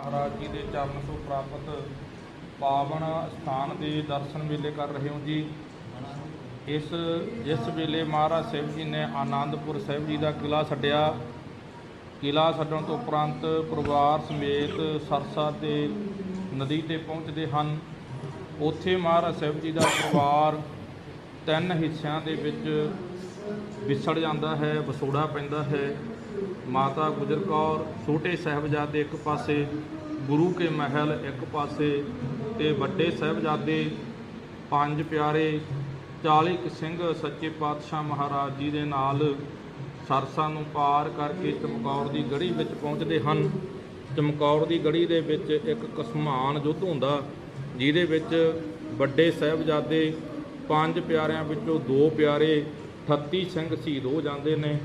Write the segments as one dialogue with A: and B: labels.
A: ਮਹਾਰਾਜ ਜੀ ਦੇ ਚਰਨ ਤੋਂ ਪ੍ਰਾਪਤ ਪਾਵਨ ਸਥਾਨ ਦੇ ਦਰਸ਼ਨ ਵੇਲੇ ਕਰ ਰਹੇ ਹੋ ਜੀ। ਇਸ, ਜਿਸ ਵੇਲੇ ਮਹਾਰਾਜ ਸਾਹਿਬ ਜੀ ਨੇ ਆਨੰਦਪੁਰ ਸਾਹਿਬ ਜੀ ਦਾ ਕਿਲਾ ਛੱਡਿਆ ਕਿਲਾ ਛੱਡਣ ਤੋਂ ਉਪਰੰਤ ਪਰਿਵਾਰ ਸਮੇਤ ਸਰਸਾ ਤੇ ਨਦੀ ਤੇ ਪਹੁੰਚਦੇ ਹਨ। ਉੱਥੇ ਮਹਾਰਾਜ ਸਾਹਿਬ ਜੀ ਦਾ ਪਰਿਵਾਰ ਤਿੰਨ ਹਿੱਸਿਆਂ ਦੇ ਵਿੱਚ ਵਿਛੜ ਜਾਂਦਾ ਹੈ ਵਿਛੋੜਾ ਪੈਂਦਾ ਹੈ। ਮਾਤਾ ਗੁਜਰ ਕੌਰ ਛੋਟੇ ਸਾਹਿਬਜ਼ਾਦੇ ਇੱਕ ਪਾਸੇ, ਗੁਰੂ ਕੇ ਮਹਿਲ ਇੱਕ ਪਾਸੇ ਤੇ ਵੱਡੇ ਸਾਹਿਬਜ਼ਾਦੇ ਪੰਜ ਪਿਆਰੇ 40 ਸਿੰਘ ਸੱਚੇ ਪਾਤਸ਼ਾਹ ਮਹਾਰਾਜ ਜੀ ਦੇ ਨਾਲ ਸਰਸਾ ਨੂੰ ਪਾਰ ਕਰਕੇ ਚਮਕੌਰ ਦੀ ਗੜੀ ਵਿੱਚ ਪਹੁੰਚਦੇ ਹਨ। ਚਮਕੌਰ ਦੀ ਗੜੀ ਦੇ ਵਿੱਚ ਇੱਕ ਕਸਮਾਨ ਯੁੱਧ ਹੁੰਦਾ, ਜਿਹਦੇ ਵਿੱਚ ਵੱਡੇ ਸਾਹਿਬਜ਼ਾਦੇ ਪੰਜ ਪਿਆਰਿਆਂ ਵਿੱਚੋਂ ਦੋ ਪਿਆਰੇ 38 ਸਿੰਘ ਸ਼ਹੀਦ ਹੋ ਜਾਂਦੇ ਨੇ।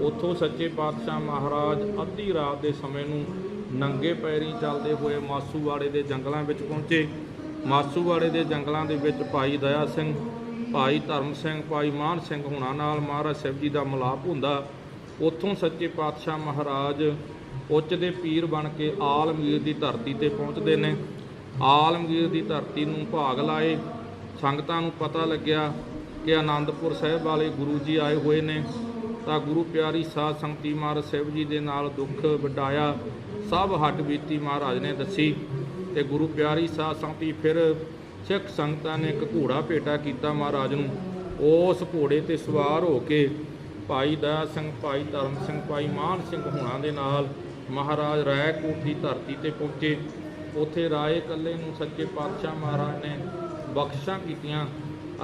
A: ਉੱਥੋਂ ਸੱਚੇ ਪਾਤਸ਼ਾਹ ਮਹਾਰਾਜ ਅੱਧੀ ਰਾਤ ਦੇ ਸਮੇਂ ਨੂੰ ਨੰਗੇ ਪੈਰੀ ਚੱਲਦੇ ਹੋਏ ਮਾਸੂਵਾੜੇ ਦੇ ਜੰਗਲਾਂ ਵਿੱਚ ਪਹੁੰਚੇ। ਮਾਸੂਵਾੜੇ ਦੇ ਜੰਗਲਾਂ ਦੇ ਵਿੱਚ ਭਾਈ ਦਇਆ ਸਿੰਘ, ਭਾਈ ਧਰਮ ਸਿੰਘ, ਭਾਈ ਮਾਨ ਸਿੰਘ ਹੁਣਾਂ ਨਾਲ ਮਹਾਰਾਜ ਸਾਹਿਬ ਜੀ ਦਾ ਮਿਲਾਪ ਹੁੰਦਾ। ਉੱਥੋਂ ਸੱਚੇ ਪਾਤਸ਼ਾਹ ਮਹਾਰਾਜ ਉੱਚ ਦੇ ਪੀਰ ਬਣ ਕੇ ਆਲਮਗੀਰ ਦੀ ਧਰਤੀ ਤੇ ਪਹੁੰਚਦੇ ਨੇ। ਆਲਮਗੀਰ ਦੀ ਧਰਤੀ ਨੂੰ ਭਾਗ ਲਾਏ। ਸੰਗਤਾਂ ਨੂੰ ਪਤਾ ਲੱਗਿਆ ਕਿ ਆਨੰਦਪੁਰ ਸਾਹਿਬ ਵਾਲੇ ਗੁਰੂ ਜੀ ਆਏ ਹੋਏ ਨੇ, ਤਾਂ ਗੁਰੂ ਪਿਆਰੀ ਸਾਧ ਸੰਗਤੀ ਮਹਾਰਾਜ ਸਾਹਿਬ ਜੀ ਦੇ ਨਾਲ ਦੁੱਖ ਵਡਾਇਆ, ਸਭ ਹੱਟ ਬੀਤੀ ਮਹਾਰਾਜ ਨੇ ਦੱਸੀ ਤੇ ਗੁਰੂ ਪਿਆਰੀ ਸਾਧ ਸੰਗਤੀ ਫਿਰ ਸਿੱਖ ਸੰਗਤਾਂ ਨੇ ਇੱਕ ਘੋੜਾ ਭੇਟਾ ਕੀਤਾ ਮਹਾਰਾਜ ਨੂੰ। ਉਸ ਘੋੜੇ ਤੇ ਸਵਾਰ ਹੋ ਕੇ ਭਾਈ ਦਇਆ ਸਿੰਘ, ਭਾਈ ਧਰਮ ਸਿੰਘ, ਭਾਈ ਮਾਨ ਸਿੰਘ ਹੁਣਾਂ ਦੇ ਨਾਲ ਮਹਾਰਾਜ ਰਾਏਕੋਟ ਦੀ ਧਰਤੀ ਤੇ ਪਹੁੰਚੇ। ਉੱਥੇ ਰਾਏ ਕੱਲੇ ਨੂੰ ਸੱਚੇ ਪਾਤਸ਼ਾਹ ਮਹਾਰਾਜ ਨੇ ਬਖਸ਼ਾਂ ਕੀਤੀਆਂ।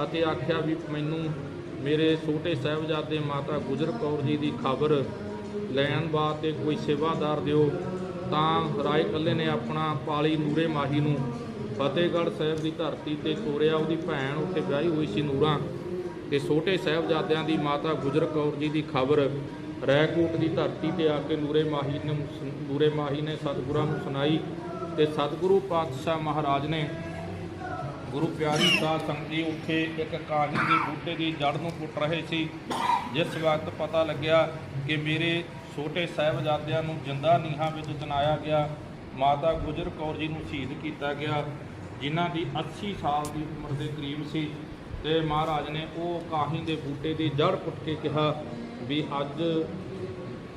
A: ਅਤੇ ਆਖਿਆ ਵੀ ਮੈਨੂੰ ਮੇਰੇ ਛੋਟੇ ਸਾਹਿਬਜ਼ਾਦੇ ਮਾਤਾ ਗੁਜਰ ਕੌਰ ਜੀ ਦੀ ਖਬਰ ਲੈਣ ਵਾਸਤੇ ਕੋਈ ਸੇਵਾਦਾਰ ਦਿਓ, ਤਾਂ ਰਾਏ ਕੱਲੇ ਨੇ ਆਪਣਾ ਪਾਲੀ ਨੂਰੇ ਮਾਹੀ ਨੂੰ ਫਤਿਹਗੜ੍ਹ ਸਾਹਿਬ ਦੀ ਧਰਤੀ ਤੇ ਤੋਰਿਆ, ਉਹਦੀ ਭੈਣ ਉੱਥੇ ਵਿਆਹੀ ਹੋਈ ਸੀ ਨੂਰਾਂ ਤੇ ਛੋਟੇ ਸਾਹਿਬਜ਼ਾਦਿਆਂ ਦੀ ਮਾਤਾ ਗੁਜਰ ਕੌਰ ਜੀ ਦੀ ਖਬਰ ਰੈਕੋਟ ਦੀ ਧਰਤੀ ਤੇ ਆ ਕੇ ਨੂਰੇ ਮਾਹੀ ਨੇ, ਨੂਰੇ ਮਾਹੀ ਨੇ ਸਤਿਗੁਰਾਂ ਨੂੰ ਸੁਣਾਈ ਤੇ ਸਤਿਗੁਰੂ ਪਾਤਸ਼ਾਹ ਮਹਾਰਾਜ ਨੇ ਗੁਰੂ ਪਿਆਰੀ ਸਾਧ ਜੀ ਉੱਥੇ ਇੱਕ ਕਾਹੀ ਦੇ ਬੂਟੇ ਦੀ ਜੜ ਨੂੰ ਪੁੱਟ ਰਹੇ ਸੀ। ਜਿਸ ਵਕਤ ਪਤਾ ਲੱਗਿਆ ਕਿ ਮੇਰੇ ਛੋਟੇ ਸਾਹਿਬਜ਼ਾਦਿਆਂ ਨੂੰ ਜਿੰਦਾ ਨੀਹਾਂ ਵਿੱਚ ਚਨਾਇਆ ਗਿਆ, ਮਾਤਾ ਗੁਜਰ ਕੌਰ ਜੀ ਨੂੰ ਸ਼ਹੀਦ ਕੀਤਾ ਗਿਆ, ਜਿਨ੍ਹਾਂ ਦੀ 80 ਸਾਲ ਦੀ ਉਮਰ ਦੇ ਕਰੀਬ ਸੀ। ਤੇ ਮਹਾਰਾਜ ਨੇ ਉਹ ਕਾਹੀ ਦੇ ਬੂਟੇ ਦੀ ਜੜ ਪੁੱਟ ਕੇ ਕਿਹਾ ਵੀ ਅੱਜ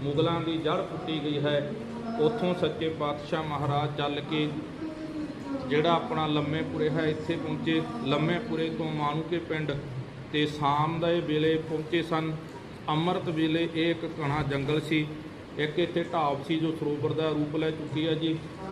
A: ਮੁਗਲਾਂ ਦੀ ਜੜ ਪੁੱਟੀ ਗਈ ਹੈ। ਉੱਥੋਂ ਸੱਚੇ ਪਾਤਸ਼ਾਹ ਮਹਾਰਾਜ ਚੱਲ ਕੇ ਜਿਹੜਾ ਆਪਣਾ ਲੰਮੇਪੁਰੇ ਹੈ, ਇੱਥੇ ਪਹੁੰਚੇ, ਲੰਮੇਪੁਰੇ ਤੋਂ ਮਾਨੂਕੇ ਪਿੰਡ ਤੇ ਸ਼ਾਮ ਦਾ ਇਹ ਵੇਲੇ ਪਹੁੰਚੇ ਸਨ। ਅੰਮ੍ਰਿਤ ਵੇਲੇ ਇਹ ਇੱਕ ਘਣਾ ਜੰਗਲ ਸੀ। ਇੱਕ ਇੱਥੇ ਢਾਬ ਸੀ ਜੋ ਸਰੋਵਰ ਦਾ ਰੂਪ ਲੈ ਚੁੱਕੀ ਹੈ ਜੀ।